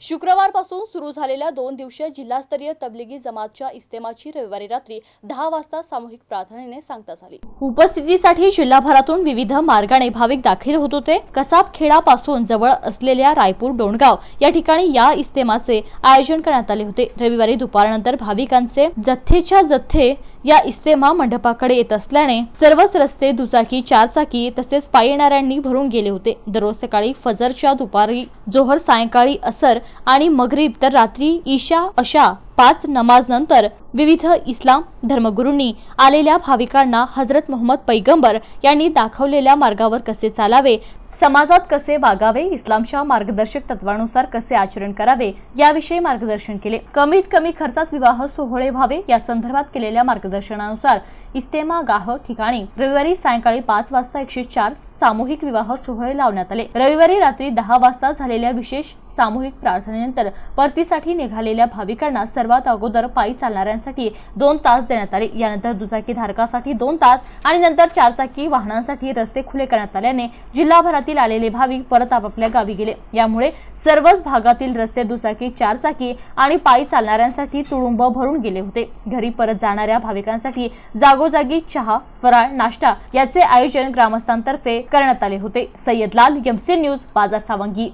शुक्रवारपासून सुरू झालेल्या दोन दिवसीय जिल्हास्तरीय तबलिगी जमातच्या इस्तेमाची रविवारी रात्री दहा वाजता सामूहिक प्रार्थनेने सांगता झाली. उपस्थितीसाठी जिल्हाभरातून विविध मार्गाने भाविक दाखल होत होते. कसाबखेडापासून जवळ असलेल्या रायपूर डोणगाव या ठिकाणी या इस्तेमाचे आयोजन करण्यात आले होते. रविवारी दुपारनंतर भाविकांचे जथ्थेच्या जथ्थे या इस्तेमा मंडपाकडे येत असल्याने सर्वच रस्ते दुचाकी चारचाकी तसेच पायी येणाऱ्यांनी भरून गेले होते. दररोज सकाळी फजरच्या दुपारी जोहर सायंकाळी असर आणि मगरीब तर रात्री ईशा अशा पाच नमाज नंतर विविध इस्लाम धर्मगुरूंनी आलेल्या भाविकांना हजरत मोहम्मद पैगंबर यांनी दाखवलेल्या मार्गावर कसे चालावे समाजात कसे वागावे इस्लामच्या मार्गदर्शक तत्वानुसार कसे आचरण करावे याविषयी मार्गदर्शन केले. कमीत कमी खर्चात विवाह सोहळे व्हावे या संदर्भात केलेल्या मार्गदर्शनानुसार इस्तेमा गाह ठिकाणी रविवारी सायंकाळी पाच वाजता एकशे चार सामूहिक विवाह सोहळे लावण्यात आले. रविवारी रात्री दहा वाजता झालेल्या विशेष सामूहिक प्रार्थनेनंतर परतीसाठी निघालेल्या भाविकांना सर्वात अगोदर पायी चालणाऱ्यांसाठी दोन तास देण्यात आले. यानंतर दुचाकी धारकासाठी दोन तास आणि नंतर चारचाकी वाहनांसाठी रस्ते खुले करण्यात आल्याने जिल्हाभरातील आलेले भाविक परत आपापल्या गावी गेले. यामुळे सर्वच भागातील रस्ते दुचाकी चारचाकी आणि पायी चालणाऱ्यांसाठी तुडुंब भरून गेले होते. घरी परत जाणाऱ्या भाविकांसाठी जागो जागोजागी चहा फराळ नाश्ता याचे आयोजन ग्रामस्थांतर्फे करण्यात आले होते. सय्यद लाल एमसी न्यूज बाजार सावंगी.